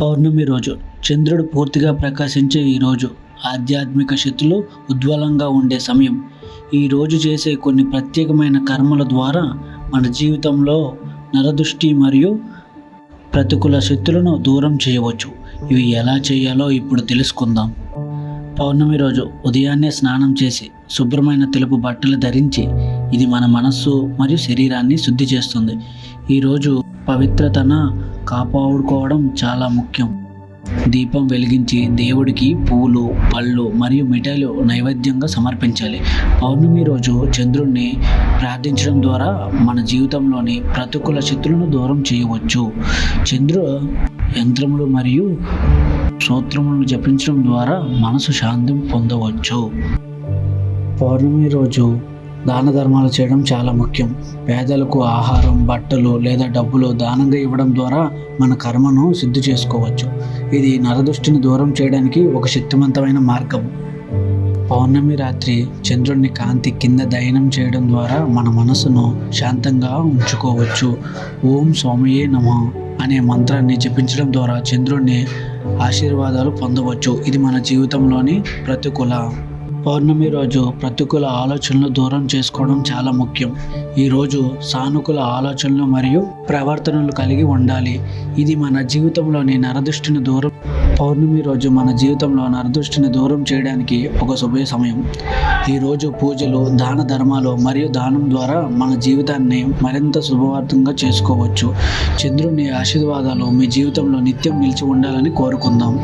పౌర్ణమి రోజు చంద్రుడు పూర్తిగా ప్రకాశించే ఈ రోజు ఆధ్యాత్మిక శక్తులు ఉజ్వలంగా ఉండే సమయం. ఈ రోజు చేసే కొన్ని ప్రత్యేకమైన కర్మల ద్వారా మన జీవితంలో నరదృష్టి మరియు ప్రతికూల శక్తులను దూరం చేయవచ్చు. ఇవి ఎలా చేయాలో ఇప్పుడు తెలుసుకుందాం. పౌర్ణమి రోజు ఉదయాన్నే స్నానం చేసి శుభ్రమైన తెలుపు బట్టలు ధరించి ఇది మన మనస్సు మరియు శరీరాన్ని శుద్ధి చేస్తుంది. ఈరోజు పవిత్రతన కాపాడుకోవడం చాలా ముఖ్యం. దీపం వెలిగించి దేవుడికి పూలు పళ్ళు మరియు మిఠాయిలు నైవేద్యంగా సమర్పించాలి. పౌర్ణమి రోజు చంద్రుణ్ణి ప్రార్థించడం ద్వారా మన జీవితంలోని ప్రతికూల శక్తులను దూరం చేయవచ్చు. చంద్రు యంత్రములు మరియు సూత్రములను జపించడం ద్వారా మనసు శాంతి పొందవచ్చు. పౌర్ణమి రోజు దాన ధర్మాలు చేయడం చాలా ముఖ్యం. పేదలకు ఆహారం బట్టలు లేదా డబ్బులు దానంగా ఇవ్వడం ద్వారా మన కర్మను సిద్ధి చేసుకోవచ్చు. ఇది నరదృష్టిని దూరం చేయడానికి ఒక శక్తివంతమైన మార్గం. పౌర్ణమి రాత్రి చంద్రుడిని కాంతి కింద దయనం చేయడం ద్వారా మన మనసును శాంతంగా ఉంచుకోవచ్చు. ఓం స్వామియే నమ అనే మంత్రాన్ని జపించడం ద్వారా చంద్రుడిని ఆశీర్వాదాలు పొందవచ్చు. ఇది మన జీవితంలోని ప్రతికూల పౌర్ణమి రోజు ప్రతికూల ఆలోచనలు దూరం చేసుకోవడం చాలా ముఖ్యం. ఈరోజు సానుకూల ఆలోచనలు మరియు ప్రవర్తనలు కలిగి ఉండాలి. ఇది మన జీవితంలోని నరదృష్టిని దూరం పౌర్ణమి రోజు మన జీవితంలో నరదృష్టిని దూరం చేయడానికి ఒక శుభ సమయం. ఈరోజు పూజలు దాన ధర్మాలు మరియు దానం ద్వారా మన జీవితాన్ని మరింత శుభవార్తంగా చేసుకోవచ్చు. చంద్రుని ఆశీర్వాదాలు మీ జీవితంలో నిత్యం నిలిచి ఉండాలని కోరుకుందాం.